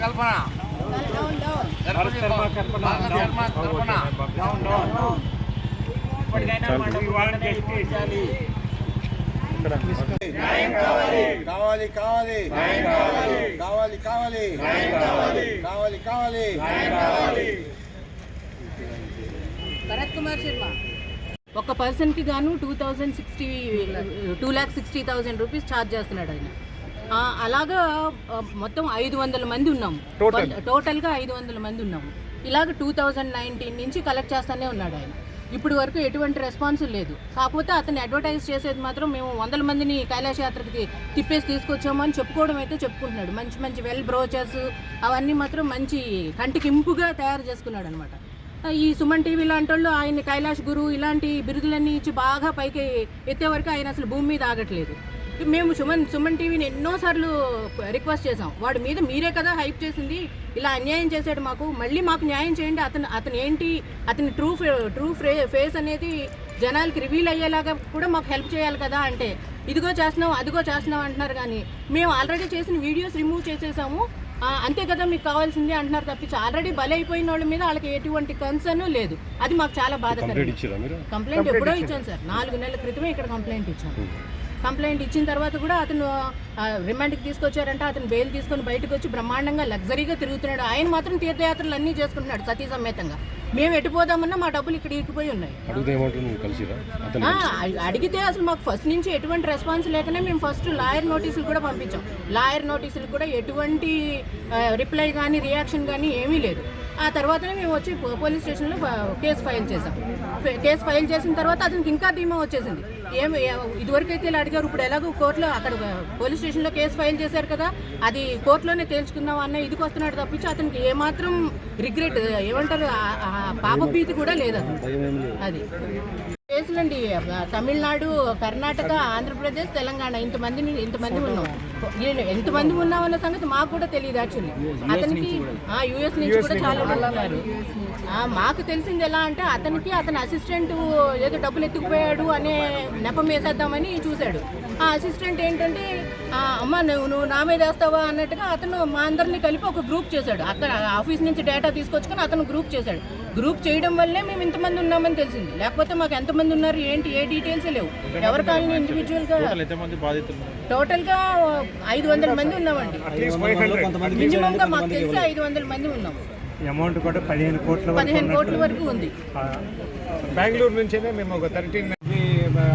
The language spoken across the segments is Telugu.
కల్పన డౌన్ డౌన్ గణపతి శర్మ శర్మ కల్పన కావాలి కావాలి. కావాలి. కావాలి కావాలి. కావాలి. భరత్ కుమార్ శర్మ ఒక పర్సన్కి గాను two thousand sixty two lakh sixty thousand rupees charge చేస్తున్నాడు ఆయన. ఆ, అలాగా మొత్తం ఐదు వందల మంది ఉన్నాము టోటల్గా ఐదు వందల మంది ఉన్నాము ఇలాగ టూ థౌజండ్ నైన్టీన్ నుంచి కలెక్ట్ చేస్తానే ఉన్నాడు ఆయన. ఇప్పుడు వరకు ఎటువంటి రెస్పాన్స్ లేదు. కాకపోతే అతను అడ్వర్టైజ్ చేసేది మాత్రం మేము వందల మందిని కైలాస యాత్రకి తిప్పేసి తీసుకొచ్చాము అని చెప్పుకోవడం అయితే చెప్పుకుంటున్నాడు. మంచి మంచి వెల్ బ్రోచర్స్ అవన్నీ మాత్రం మంచి కంటికి ఇంపుగా తయారు చేసుకున్నాడు అనమాట ఈ సుమన్ టీవీ లాంటి వాళ్ళు ఆయన కైలాష్ గురు ఇలాంటి బిరుదులన్నీ ఇచ్చి బాగా పైకి ఎత్తే వరకు ఆయన అసలు భూమి మీద ఆగట్లేదు. మేము సుమన్ సుమన్ టీవీని ఎన్నోసార్లు రిక్వెస్ట్ చేసాం వాడి మీద మీరే కదా హైప్ చేసింది. ఇలా అన్యాయం చేశాడు మాకు. మళ్ళీ మాకు న్యాయం చేయండి. అతను అతను ఏంటి అతని ట్రూ ట్రూ ఫేస్ అనేది జనాలకి రివీల్ అయ్యేలాగా కూడా మాకు హెల్ప్ చేయాలి కదా అంటే ఇదిగో చేస్తున్నాం అదిగో చేస్తున్నాం అంటున్నారు కానీ మేము ఆల్రెడీ చేసిన వీడియోస్ రిమూవ్ చేసేసాము. అంతే కదా మీకు కావాల్సింది అంటున్నారు తప్పించి ఆల్రెడీ బలైపోయిన వాళ్ళ మీద వాళ్ళకి ఎటువంటి కన్సర్న్ లేదు. అది మాకు చాలా బాధకరం. కంప్లైంట్ ఎప్పుడో ఇచ్చాను సార్. నాలుగు నెలల క్రితమే ఇక్కడ కంప్లైంట్ ఇచ్చాను కంప్లైంట్ ఇచ్చిన తర్వాత కూడా అతను రిమాండ్కి తీసుకొచ్చారంటే. అతను బెయిల్ తీసుకొని బయటకు వచ్చి బ్రహ్మాండంగా లగ్జరీగా తిరుగుతున్నాడు. ఆయన మాత్రం తీర్థయాత్రలు అన్నీ చేసుకుంటున్నాడు సతీ సమేతంగా. మేము ఎటుపోదామన్నా మా డబ్బులు ఇక్కడ ఇరికిపోయి ఉన్నాయి. అడిగితే అసలు మాకు ఫస్ట్ నుంచి ఎటువంటి రెస్పాన్స్ లేకనే మేము ఫస్ట్ లాయర్ నోటీసులు కూడా పంపించాం. లాయర్ నోటీసులు కూడా ఎటువంటి రిప్లై కానీ రియాక్షన్ కానీ ఏమీ లేదు. ఆ తర్వాతనే మేము వచ్చి పోలీస్ స్టేషన్లో కేసు ఫైల్ చేసాం కేసు ఫైల్ చేసిన తర్వాత అతనికి ఇంకా ధీమా వచ్చేసింది. ఏం ఇదివరకు అయితే ఇలా అడిగారు ఇప్పుడు ఎలాగో కోర్టులో అక్కడ పోలీస్ స్టేషన్లో కేసు ఫైల్ చేశారు కదా అది కోర్టులోనే తేల్చుకుందాం అన్న ఇదికి వస్తున్నాడు తప్పించి అతనికి ఏమాత్రం రిగ్రెట్ ఏమంటారు పాప భీతి కూడా లేదు. అది. కేసులండి ఆ, తమిళనాడు కర్ణాటక ఆంధ్రప్రదేశ్ తెలంగాణ ఇంతమందిని ఇంతమంది ఉన్నాం. ఎంతమంది ఉన్నామన్న సంగతి మాకు కూడా తెలియదు యాక్చువల్లీ అతనికి యుఎస్ నుంచి కూడా చాలా మంది ఉన్నారు. ఆ, మాకు తెలిసింది ఎలా అంటే అతనికి అతని అసిస్టెంట్ ఏదో డబ్బులు ఎత్తుకుపోయాడు అనే నెపం వేసేద్దామని చూశాడు. ఆ అసిస్టెంట్ ఏంటంటే "ఆ, అమ్మ నువ్వు నువ్వు నా మీద వేస్తావా? అన్నట్టుగా అతను మా అందరిని కలిపి ఒక గ్రూప్ చేశాడు. అక్కడ ఆఫీస్ నుంచి డేటా తీసుకొచ్చుకొని అతను గ్రూప్ చేశాడు. గ్రూప్ చేయడం వల్లే మేము ఇంతమంది ఉన్నామని తెలిసింది. లేకపోతే మాకు ఎంతమంది ఉన్నారు ఏంటి ఏ డీటెయిల్స్ లేవు. ఎవరి కాలనీ ఇండివిజువల్గా టోటల్గా ఐదు వందల మంది ఉన్నామండి. మినిమం గా మాకు తెలిసి ఐదు వందల మంది ఉన్నాం. అమౌంట్ కూడా పదిహేను కోట్ల వరకు పదిహేను కోట్ల వరకు ఉంది. బెంగళూరు నుంచేనే మేము ఒక థర్టీన్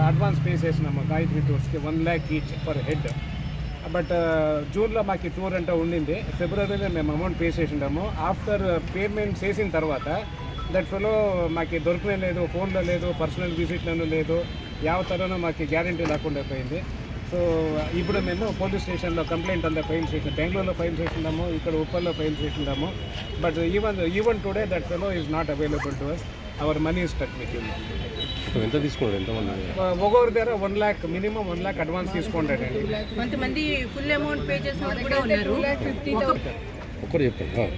అడ్వాన్స్ పే చేసినాము Gayatri టూర్స్కి one lakh each per head but జూన్లో మాకు టూర్ అంటే ఉండింది. ఫిబ్రవరిలో మేము అమౌంట్ పే చేసిండాము. ఆఫ్టర్ పేమెంట్ చేసిన తర్వాత దట్ ఫెలో మాకు దొరకనే లేదు ఫోన్లో లేదు పర్సనల్ విజిట్లను లేదు ಯಾವ ಥರನೂ మాకు గ్యారంటీ లేకుండా పోయింది సో ఇప్పుడు మేము పోలీస్ స్టేషన్లో కంప్లైంట్ అంతా ఫైల్ చేసి బెంగళూరులో ఫైల్ చేసినాము ఇక్కడ ఉప్పల్లో ఫైల్ చేసినాము but even even today that fellow is not available to us our money is stuck with ఇప్పుడు ఎంత తీసుకున్నాడు ఎంతమంది ఒక్కొక్కరి దగ్గర one lakh minimum one lakh advance తీసుకుంటాడండి కొంతమంది ఫుల్ అమౌంట్ పే చేసిన వాళ్ళు కూడా ఉన్నారు ఒక్కరు చెప్పండి